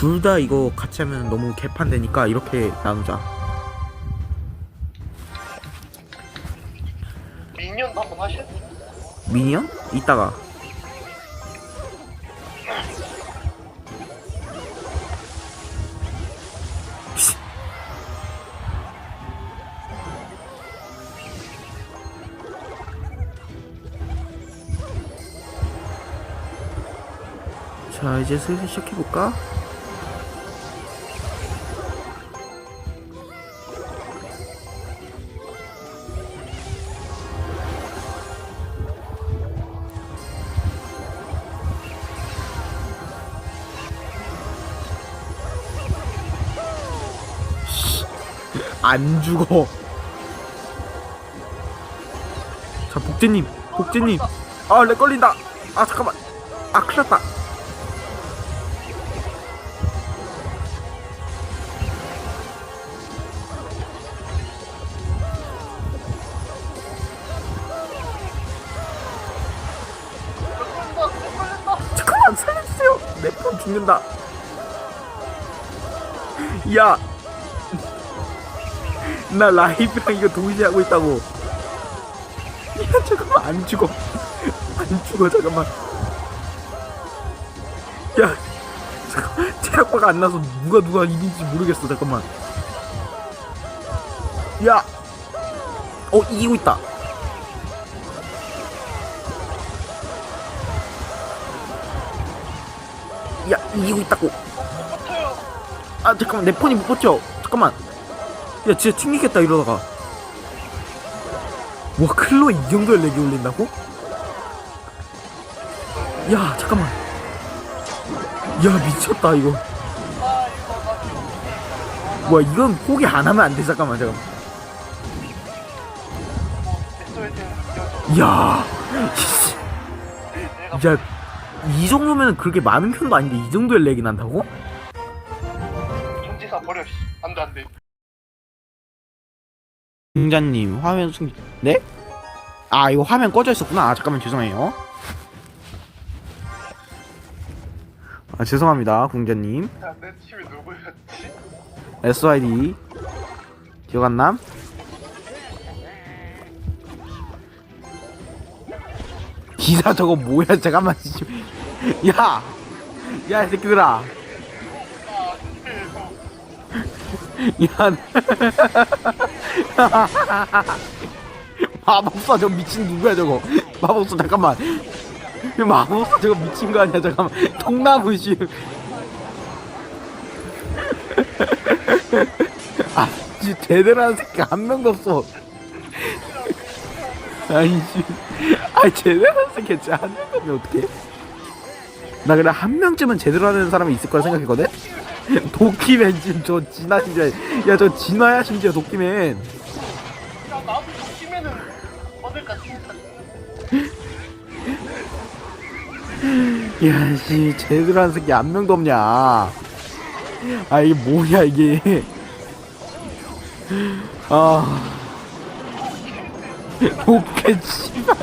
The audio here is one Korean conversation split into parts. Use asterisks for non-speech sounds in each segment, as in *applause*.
둘 다 이거 같이 하면 너무 개판 되니까 이렇게 나누자. 미니언도 한번 하실? 미니언? 이따가. 자 이제 슬슬 시작해볼까? 안 죽어. 자, 복제님, 복제님. 아, 렉 걸린다. 아, 잠깐만. 아, 큰일 났다. 잠깐만, 살려주세요. 내폰 죽는다. 야, 나 라이브랑 이거 동시에 하고 있다고. 야, 잠깐만, 안 죽어. 안 죽어, 잠깐만. 야, 잠깐만, 체력바가 안 나서 누가 누가 이긴지 모르겠어, 잠깐만. 야, 어, 이기고 있다. 야, 이기고 있다고. 아, 잠깐만, 내 폰이 못 버텨. 잠깐만. 야 진짜 튕기겠다 이러다가 와 클로 이 정도에 렉이 올린다고? 야 잠깐만 야 미쳤다 이거 와 이건 포기 안 하면 안 돼 잠깐만 잠깐만. 야, 야, 이 정도면 그렇게 많은 편도 아닌데 이 정도의 렉이 난다고? 존재사 버려. 씨. 안돼 안돼. 공자님 화면 승 네? 아 이거 화면 꺼져 있었구나 아 잠깐만 죄송해요 아 죄송합니다 공자님 야 내 팀이 누구였지? SID 기억 안 남? 기사 저거 뭐야 잠깐만 씨. 야! 야이 새끼들아 아 이거 야 *laughs* 마법사 저거 미친 누구야 저거 마법사 잠깐만 마법사 저거 미친 거 아니야 잠깐만 통나무 씨 *laughs* 아, 진짜 제대로 하는 새끼 한 명도 없어. *laughs* 아니, 씨. 아, 제대로 하는 새끼 진짜 한 명도 없네, 어떡해. 나 그래, 한 명쯤은 제대로 하는 사람이 있을 거라 생각했거든? *laughs* 도끼맨, 지금 저 진화 심지어. 야, 저 진화야, 심지어 도끼맨. 야 나도 팀에는 얻을까 진짜. 야, 씨, 제대로 하는 새끼 한 명도 없냐. 아, 이게 뭐야, 이게. *laughs* 아. *laughs* 오케이, 씨발.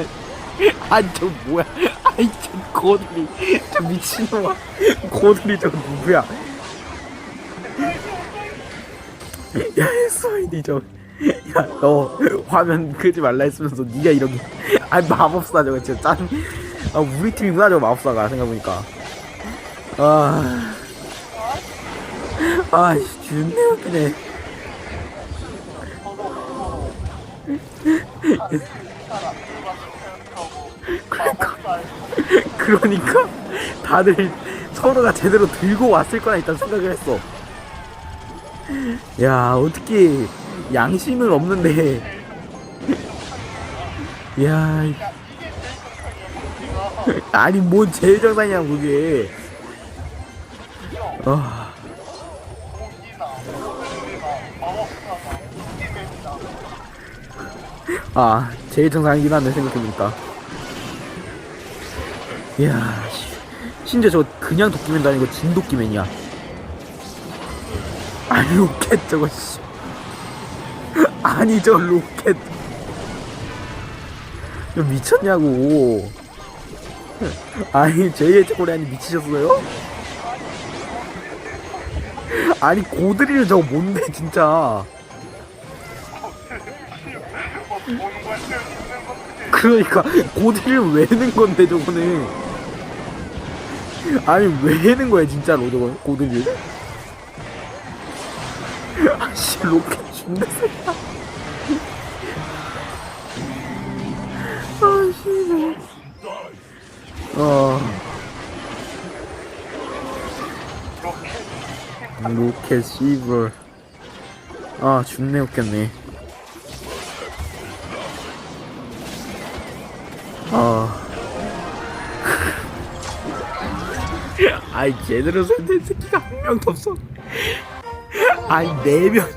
아, 저 뭐야. 아이, 저 고들이. 저 미친놈아. 고들이 저 누구야. 야, SID 저. 야, 너 화면 끄지 말라 했으면서 네가 이런 게. 아, 마법사 저거 진짜 짠. 아, 우리 팀이구나, 저 마법사가. 생각해보니까. 아. 아, 씨, 존내 웃기네. 그러니까. 그러니까 다들 서로가 제대로 들고 왔을 거나 일단 생각을 했어. 야 어떻게 양심은 없는데. *laughs* 야 이- *laughs* 아니 뭔 제일 정상이야 그게. 팀맵이나 아, 제일 정상이긴 한데 생각해보니까. 이야, 씨. 심지어 저 그냥 도끼맨도 아니고 진도끼맨이야. 로켓 저거 씨. 아니 저 로켓. 저 미쳤냐고. 아니 제2의 초콜릿 아니 미치셨어요? 아니 고드리를 저거 뭔데 진짜. 그러니까 고드리를 왜 넣은 건데 저거는 아니 왜 넣은 거야 진짜로 저거 고드리를 아씨 로켓 존나 세다. 아씨 어 로켓. 씨벌 아 존나 웃겼네. 아. *laughs* 아이 제대로 설된 새끼가 한 명도 없어 아이 네명